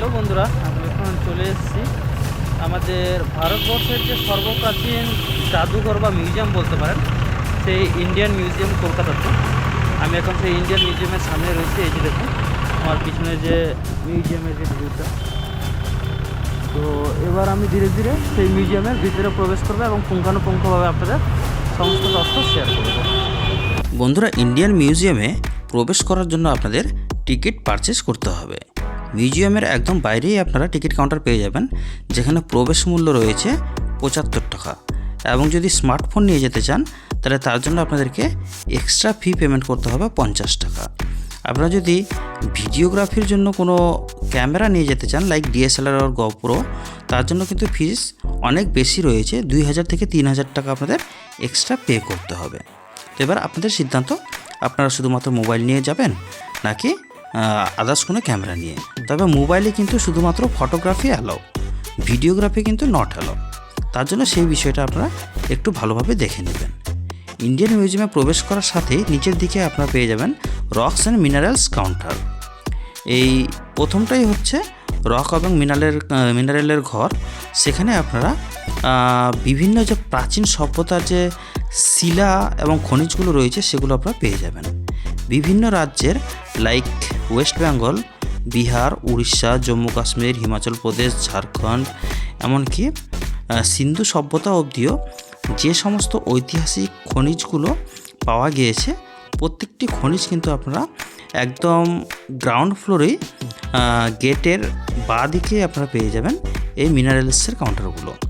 Hello বন্ধুরা, আমি এখন চলে এসেছি। আমাদের ভারতবর্ষের যে সর্বপ্রাচীন জাদুঘর বা মিউজিয়াম বলতে পারেন, সেই ইন্ডিয়ান মিউজিয়াম কলকাতাতে। আমি এখন সেই ইন্ডিয়ান মিউজিয়ামের সামনে রয়েছি, এই যে দেখুন, আমার পিছনে যে মিউজিয়ামের যে ভিউটা। তো এবার আমি ধীরে ধীরে সেই মিউজিয়ামের ভিতরে প্রবেশ করব এবং পুঙ্খানুপুঙ্খভাবে আপনাদের সমস্ত তথ্য শেয়ার করব। বন্ধুরা ইন্ডিয়ান মিউজিয়ামে প্রবেশ করার জন্য আপনাদের টিকিট পারচেস করতে হবে। মিউজিয়ামের একদম বাইরেই আপনারা টিকিট কাউন্টার পেয়ে যাবেন, যেখানে প্রবেশ মূল্য রয়েছে পঁচাত্তর টাকা। এবং যদি স্মার্টফোন নিয়ে যেতে চান, তাহলে তার জন্য আপনাদেরকে এক্সট্রা ফি পেমেন্ট করতে হবে পঞ্চাশ টাকা। আপনারা যদি ভিডিওগ্রাফির জন্য কোনো ক্যামেরা নিয়ে যেতে চান, লাইক ডিএসএলআর আর গপ্রো তার জন্য কিন্তু ফিস অনেক বেশি রয়েছে, দুই হাজার থেকে তিন হাজার টাকা আপনাদের এক্সট্রা পে করতে হবে। তো এবার আপনাদের সিদ্ধান্ত, আপনারা শুধুমাত্র মোবাইল নিয়ে যাবেন, নাকি আদার্স কোনো ক্যামেরা নিয়ে। তবে মোবাইলে কিন্তু শুধুমাত্র ফটোগ্রাফি অ্যালাও ভিডিওগ্রাফি কিন্তু নট অ্যালাও তার জন্য সেই বিষয়টা আপনারা একটু ভালোভাবে দেখে নেবেন। ইন্ডিয়ান মিউজিয়ামে প্রবেশ করার সাথেই নিচের দিকে আপনারা পেয়ে যাবেন রক্স অ্যান্ড মিনারেলস কাউন্টার এই প্রথমটাই হচ্ছে রক এবং মিনারেল মিনারেলের ঘর। সেখানে আপনারা বিভিন্ন যে প্রাচীন সভ্যতার যে শিলা এবং খনিজগুলো রয়েছে, সেগুলো আপনারা পেয়ে যাবেন। বিভিন্ন রাজ্যের like West Bengal Bihar Orissa Jammu Kashmir Himachal Pradesh Jharkhand এমনকি সিন্ধু সভ্যতা অবধিও যে সমস্ত ঐতিহাসিক খনিজগুলো পাওয়া গিয়েছে, প্রত্যেকটি খনিজ কিন্তু আপনারা একদম গ্রাউন্ড ফ্লোরেই গেটের বাঁ দিকে আপনারা পেয়ে যাবেন এই মিনারেলসের কাউন্টারগুলো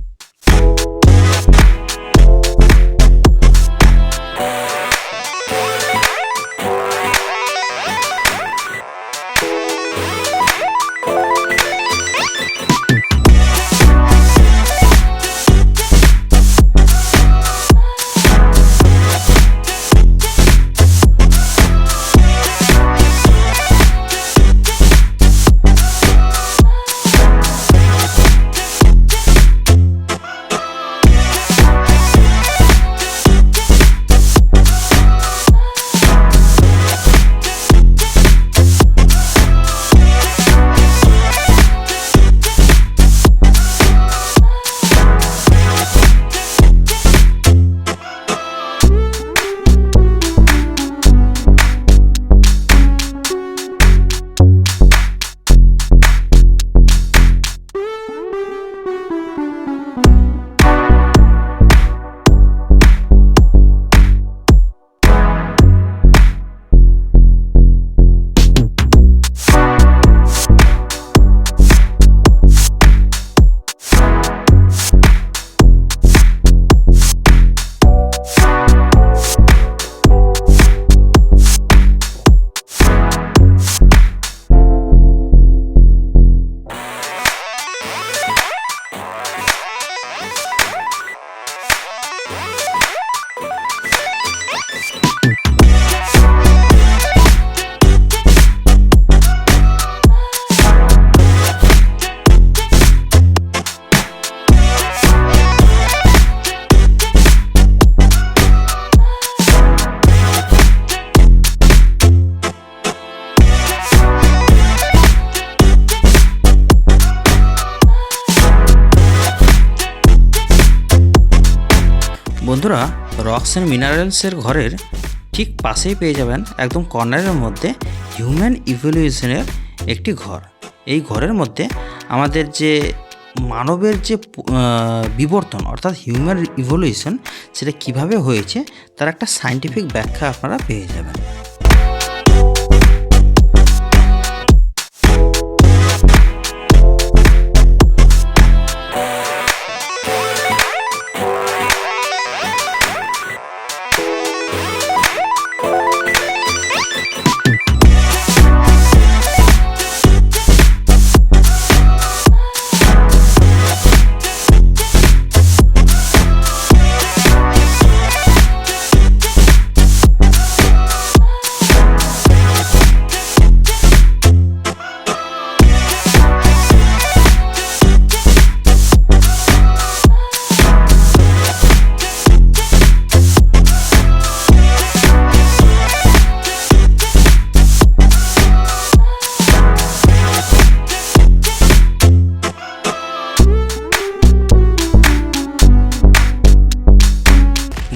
বন্ধুরা রক্স অ্যান্ড মিনারেলসের ঘরের ঠিক পাশেই পেয়ে যাবেন একদম কর্নারের মধ্যে হিউম্যান ইভলিউশনের একটি ঘর। এই ঘরের মধ্যে আমাদের যে মানবের যে বিবর্তন, অর্থাৎ হিউম্যান ইভলিউশন সেটা কীভাবে হয়েছে, তার একটা সাইন্টিফিক ব্যাখ্যা আপনারা পেয়ে যাবেন।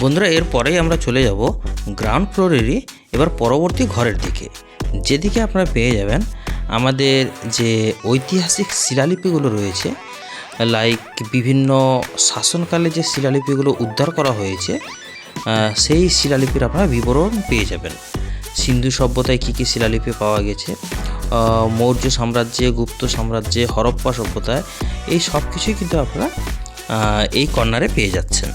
বন্ধুরা এরপরেই আমরা চলে যাব গ্রাউন্ড ফ্লোরেরই এবার পরবর্তী ঘরের দিকে। যেদিকে আপনারা পেয়ে যাবেন আমাদের যে ঐতিহাসিক শিলালিপিগুলো রয়েছে লাইক বিভিন্ন শাসনকালে যে শিলালিপিগুলো উদ্ধার করা হয়েছে সেই শিলালিপির আপনারা বিবরণ পেয়ে যাবেন। সিন্ধু সভ্যতায় কী কী শিলালিপি পাওয়া গেছে মৌর্য সাম্রাজ্যে, গুপ্ত সাম্রাজ্যে, হরপ্পা সভ্যতায়, এই সব কিছুই কিন্তু আপনারা এই কর্নারে পেয়ে যাচ্ছেন।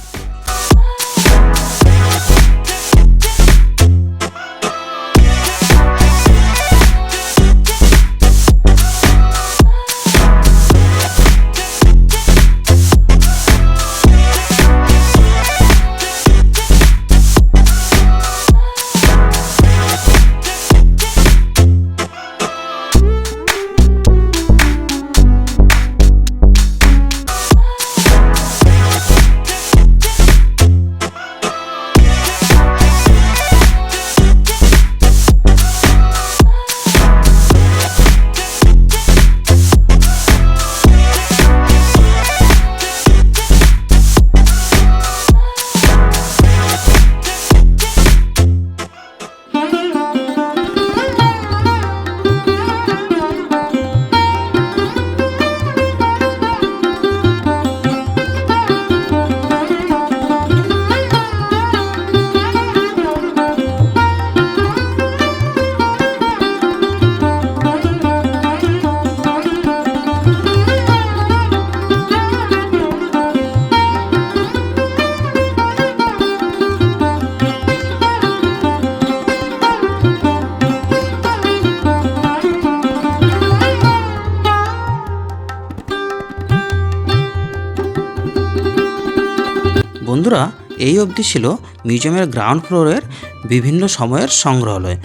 বন্ধুরা, এই অবধি ছিল মিউজিয়ামের গ্রাউন্ড ফ্লোরের বিভিন্ন সময়ের সংগ্রহালয়।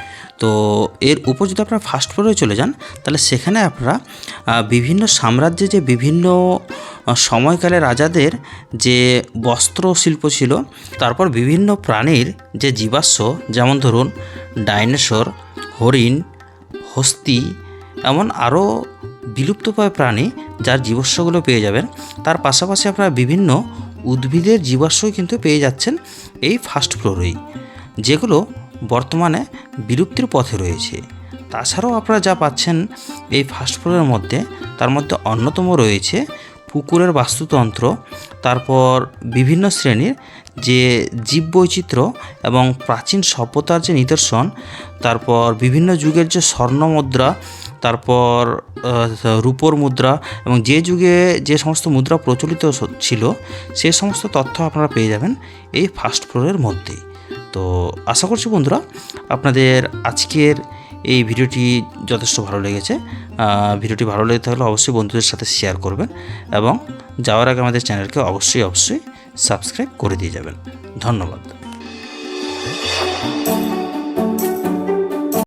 তো এর উপর যদি আপনারা ফার্স্ট ফ্লোরে চলে যান, তাহলে সেখানে আপনারা বিভিন্ন সাম্রাজ্যে যে বিভিন্ন সময়কালে রাজাদের যে বস্ত্র শিল্প ছিল, তারপর বিভিন্ন প্রাণীর যে জীবাশ্ম, যেমন ধরুন ডাইনোসর, হরিণ, হস্তি, এমন আরও বিলুপ্তপ্রায় প্রাণী যার জীবাশ্মগুলো পেয়ে যাবেন। তার পাশাপাশি আপনারা বিভিন্ন উদ্ভিদের জীবাশ্মই কিন্তু পেয়ে যাচ্ছেন এই ফার্স্ট ফ্লোরেই, যেগুলো বর্তমানে বিলুপ্তির পথে রয়েছে। তাছাড়াও আপনারা যা পাচ্ছেন এই ফার্স্ট ফ্লোরের মধ্যে, তার মধ্যে অন্যতম রয়েছে পুকুরের বাস্তুতন্ত্র, তারপর বিভিন্ন শ্রেণির যে জীববৈচিত্র্য এবং প্রাচীন সভ্যতার যে নিদর্শন, তারপর বিভিন্ন যুগের যে স্বর্ণ মুদ্রা তারপর রূপোর মুদ্রা এবং যে যুগে যে সমস্ত মুদ্রা প্রচলিত ছিল, সে সমস্ত তথ্য আপনারা পেয়ে যাবেন এই ফার্স্ট ফ্লোরের মধ্যেই। তো আশা করছি বন্ধুরা, আপনাদের আজকের এই ভিডিওটি যথেষ্ট ভালো লেগেছে। ভিডিওটি ভালো লেগে থাকলে অবশ্যই বন্ধুদের সাথে শেয়ার করবেন এবং যাওয়ার আগে আমাদের চ্যানেলকে অবশ্যই অবশ্যই সাবস্ক্রাইব করে দিয়ে যাবেন। ধন্যবাদ।